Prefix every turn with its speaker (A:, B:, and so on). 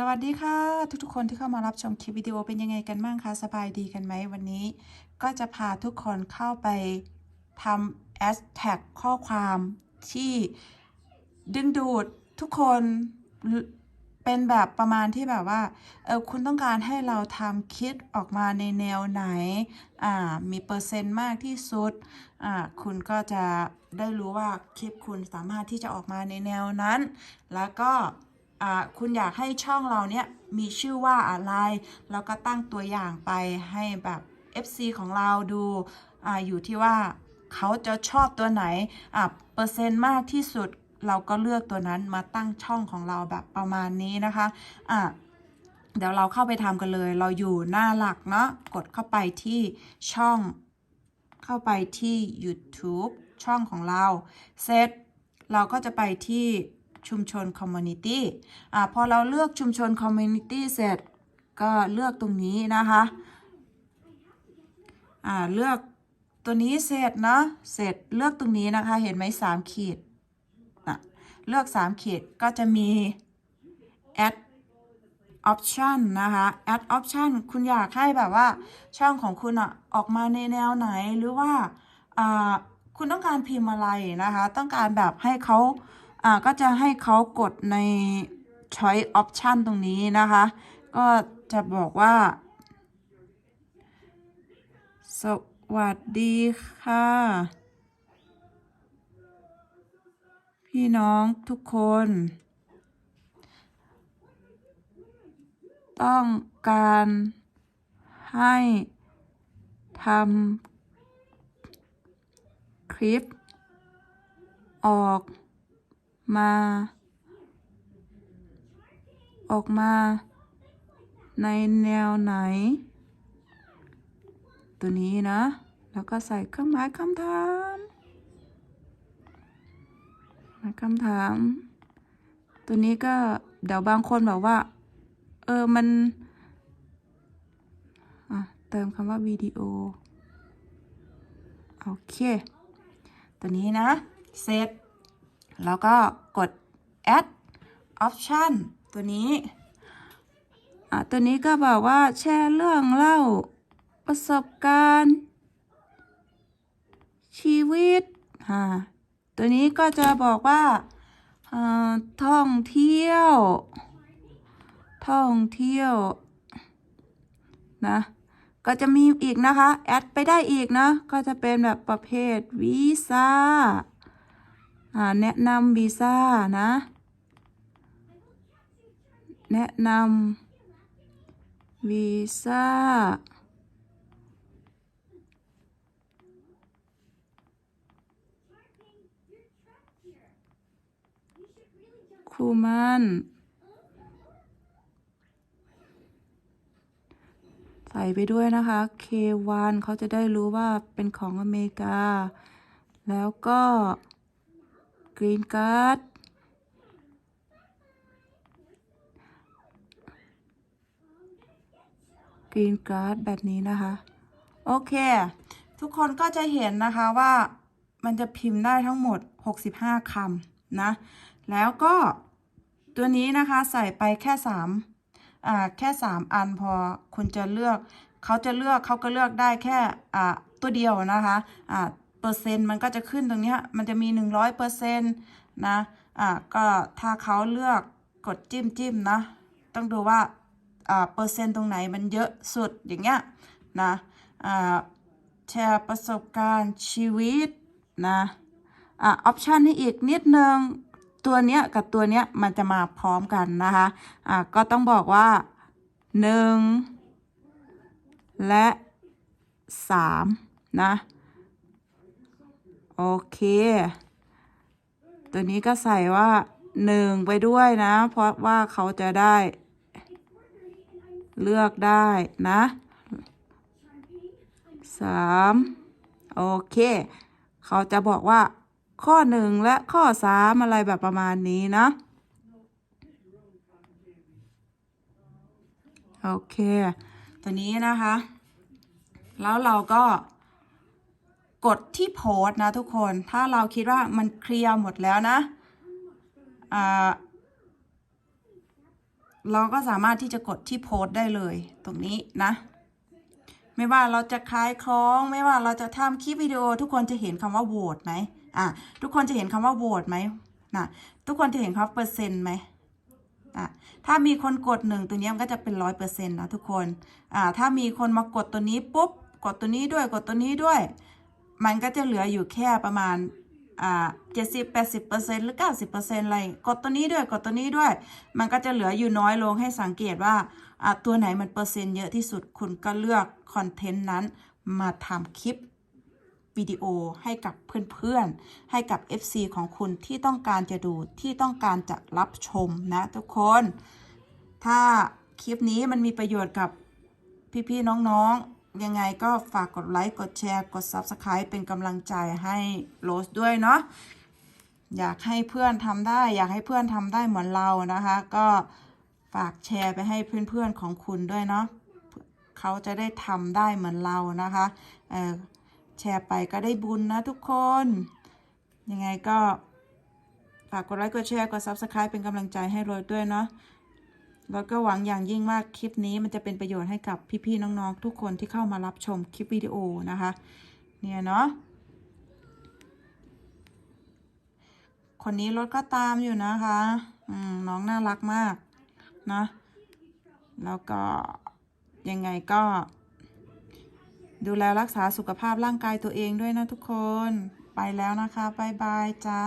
A: สวัสดีค่ะ ทุกๆ คนที่เข้ามารับชมคลิปวิดีโอเป็นยังไงกันบ้างคะสบายดีกันไหมวันนี้ ก็จะพาทุกคนเข้าไปทำแอสแท็กข้อความที่ดึงดูดทุกคนเป็นแบบประมาณที่แบบว่าเออคุณต้องการให้เราทำคลิปออกมาในแนวไหนอ่ามีเปอร์เซ็นต์มากที่สุดอ่าคุณก็จะได้รู้ว่าคลิปคุณสามารถที่จะออกมาในแนวนั้น แล้วก็ คุณอยากให้ช่องเราเนี่ยมีชื่อว่าอะไร แล้วก็ตั้งตัวอย่างไปให้แบบ FC ของเราดูออยู่ที่ว่าเขาจะชอบตัวไหนเปอร์เซ็นต์มากที่สุดเราก็เลือกตัวนั้นมาตั้งช่องของเราแบบประมาณนี้นะคะอ่าเดี๋ยวเราเข้าไปทำกันเลย เราอยู่หน้าหลักเนาะกดเข้าไปที่ช่องเข้าไปที่ YouTube ช่องของเราเสร็จเราก็จะไปที่ ชุมชน Community อ่าพอเราเลือกชุมชน Community เสร็จก็เลือกตรงนี้นะคะอ่าเลือกตัวนี้เสร็จเนาะเสร็จเลือกตรงนี้นะคะ เห็นไหมสามขีดอะเลือก3ขีดก็จะมี add option นะคะ add option คุณอยากให้แบบว่าช่องของคุณอะออกมาในแนวไหนหรือว่าอ่าคุณต้องการพิมพ์อะไรนะคะ ต้องการแบบให้เขา อ่าก็จะให้เขากดใน choice option ตรงนี้นะคะ ก็จะบอกว่า สวัสดีค่ะ พี่น้องทุกคน ต้องการให้ทำคลิป ออก มา ออกมา ในแนวไหน ตัวนี้นะ แล้วก็ใส่เครื่องหมายคำถามหมายคำถาม ตัวนี้ก็เดี๋ยวบางคนบอกว่า เออ มัน อะ เติมคำว่าวิดีโอ โอเค ตัวนี้นะ เสร็จ แล้วก็กด add option ตัวนี้อะตัวนี้ก็บอกว่าแชร์เรื่องเล่าประสบการณ์ ชีวิต ตัวนี้ก็จะบอกว่าท่องเที่ยว ท่องเที่ยวนะก็จะมีอีกนะคะ แอดไปได้อีกนะ ก็จะเป็นแบบประเภทวีซ่า แนะนำวีซ่านะ แนะนำวีซ่าคูมันใส่ไปด้วยนะคะ K1 เขาจะได้รู้ว่าเป็นของอเมริกา แล้วก็ Green Card กรีนการ์ดแบบนี้นะคะ โอเค ทุกคนก็จะเห็นนะคะว่ามันจะพิมพ์ได้ทั้งหมด 65คำนะ แล้วก็ตัวนี้นะคะใส่ไปแค่3อ่าแค่ 3 อันพอคุณจะเลือกเขาจะเลือกเขาก็เลือกได้แค่อ่าตัวเดียวนะคะอ่า เปอร์เซ็นต์มันก็จะขึ้นตรงนี้มันจะมี 100เปอร์เซ็นต์นะ อ่า ก็ถ้าเขาเลือกกดจิ้มจิ้มนะ ต้องดูว่า อ่า เปอร์เซ็นต์ตรงไหนมันเยอะสุดอย่างเงี้ยนะ อ่า แชร์ประสบการณ์ชีวิตนะ อ่า ออปชันให้อีกนิดนึง ตัวเนี้ยกับตัวเนี้ยมันจะมาพร้อมกันนะคะ อ่า ก็ต้องบอกว่า 1 และ 3 นะ โอเค ตัวนี้ก็ใส่ว่า1ไปด้วยนะ เพราะว่าเขาจะได้ เลือกได้นะสามโอเค เขาจะบอกว่า ข้อหนึ่งและข้อสามอะไรแบบประมาณนี้นะ โอเค ตัวนี้นะคะ แล้วเราก็ กดที่โพสนะทุกคน ถ้าเราคิดว่ามันเคลียร์หมดแล้วนะเราก็สามารถที่จะกดที่โพสได้เลยตรงนี้นะ ไม่ว่าเราจะขายของ ไม่ว่าเราจะทำคลิปวิดีโอ ทุกคนจะเห็นคำว่าโหวตไหมอะทุกคนจะเห็นคำว่าโหวตไหมนะทุกคนจะเห็นคำเปอร์เซ็นต์ไหมอะถ้ามีคนกดหนึ่งตัวนี้มันก็จะเป็นร้อยเปอร์เซ็นต์นะทุกคนอ่าถ้ามีคนมากดตัวนี้ปุ๊บกดตัวนี้ด้วยกดตัวนี้ด้วย มันก็จะเหลืออยู่แค่ประมาณอ่าเจ็ดสิบแปดสิบเปอร์เซ็นต์หรือเก้าสิบเปอร์เซ็นต์อะไรกดตัวนี้ด้วยกดตัวนี้ด้วย มันก็จะเหลืออยู่น้อยลงให้สังเกตว่าอะตัวไหนมันเปอร์เซ็นต์เยอะที่สุดคุณก็เลือกคอนเทนต์นั้นมาทำคลิปวิดีโอให้กับเพื่อนๆ ให้กับ FC ของคุณที่ต้องการจะดูที่ต้องการจะรับชมนะทุกคน ถ้าคลิปนี้มันมีประโยชน์กับพี่ๆน้องๆ ยังไงก็ฝากกดไลค์ กดแชร์ กด Subscribe เป็นกำลังใจให้โรสด้วยเนาะ อยากให้เพื่อนทำได้ อยากให้เพื่อนทำได้เหมือนเรานะคะ ก็ฝากแชร์ไปให้เพื่อนๆของคุณด้วยเนาะเขาจะได้ทำได้เหมือนเรานะคะแชร์ไปก็ได้บุญนะทุกคน ยังไงก็ฝากกดไลค์ กดแชร์ กด Subscribe เป็นกำลังใจให้โรยด้วยเนาะ แล้วก็หวังอย่างยิ่งมาคลิปนี้มันจะเป็นประโยชน์ให้กับพี่ๆน้องๆ ทุกคนที่เข้ามารับชมคลิปวิดีโอนะคะ เนี่ยเนาะคนนี้รถก็ตามอยู่นะคะอืมน้องน่ารักมากนะแล้วก็ยังไงก็ ดูแลรักษาสุขภาพร่างกายตัวเองด้วยนะทุกคนไปแล้วนะคะบ๊ายบายจ้า